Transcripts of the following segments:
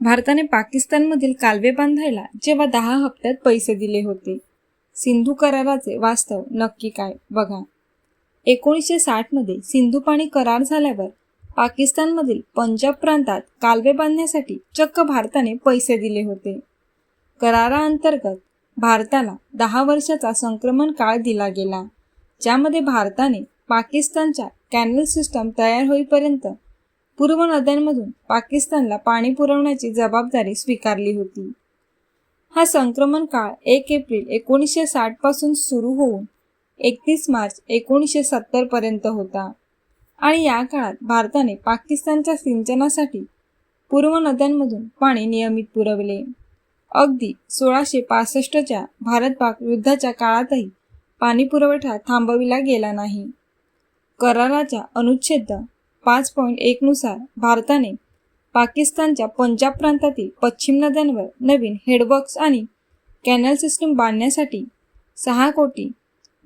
भारताने पाकिस्तानमधील कालवे बांधायला जेव्हा दहा हप्त्यात पैसे दिले होते. सिंधू कराराचे वास्तव नक्की काय? बघा. एकोणीसशे साठमध्ये सिंधू पाणी करार झाल्यावर पाकिस्तानमधील पंजाब प्रांतात कालवे बांधण्यासाठी चक्क भारताने पैसे दिले होते. कराराअंतर्गत भारताला दहा वर्षाचा संक्रमण काळ दिला गेला ज्यामध्ये भारताने पाकिस्तानच्या कॅनल सिस्टम तयार होईपर्यंत पूर्व नद्यांमधून पाकिस्तानला पाणी पुरवण्याची जबाबदारी स्वीकारली होती. हा संक्रमण काळ एक एप्रिल एकोणीसशे साठपासून सुरू होऊन एकतीस मार्च एकोणीसशे सत्तर पर्यंत होता आणि या काळात भारताने पाकिस्तानच्या सिंचनासाठी पूर्व नद्यांमधून पाणी नियमित पुरवले. अगदी सोळाशे पासष्टच्या भारत पाक युद्धाच्या काळातही पाणी पुरवठा थांबविला गेला नाही. कराराच्या अनुच्छेद पाच पॉईंट एकनुसार भारताने पाकिस्तानच्या पंजाब प्रांतातील पश्चिम नद्यांवर नवीन हेडवर्क्स आणि कॅनल सिस्टम बांधण्यासाठी सहा कोटी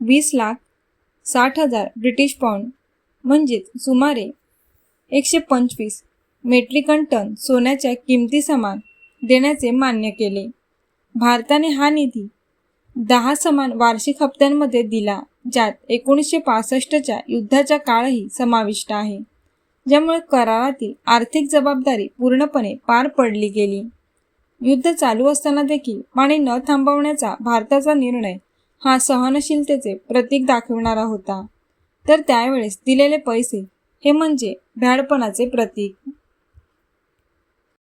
वीस लाख साठ हजार ब्रिटिश पाऊंड म्हणजेच सुमारे एकशे पंचवीस मेट्रिकन टन सोन्याच्या किमती समान देण्याचे मान्य केले. भारताने हा निधी दहा समान वार्षिक हप्त्यांमध्ये दिला ज्यात एकोणीसशे पासष्टच्या युद्धाचा काळही समाविष्ट आहे. ज्यामुळे करारातील आर्थिक जबाबदारी पूर्णपणे पार पडली गेली. युद्ध चालू असताना देखील पाणी न थांबवण्याचा भारताचा निर्णय हा सहनशीलतेचे प्रतीक दाखविणारा होता. तर त्यावेळेस दिलेले पैसे हे म्हणजे भ्याडपणाचे प्रतीक.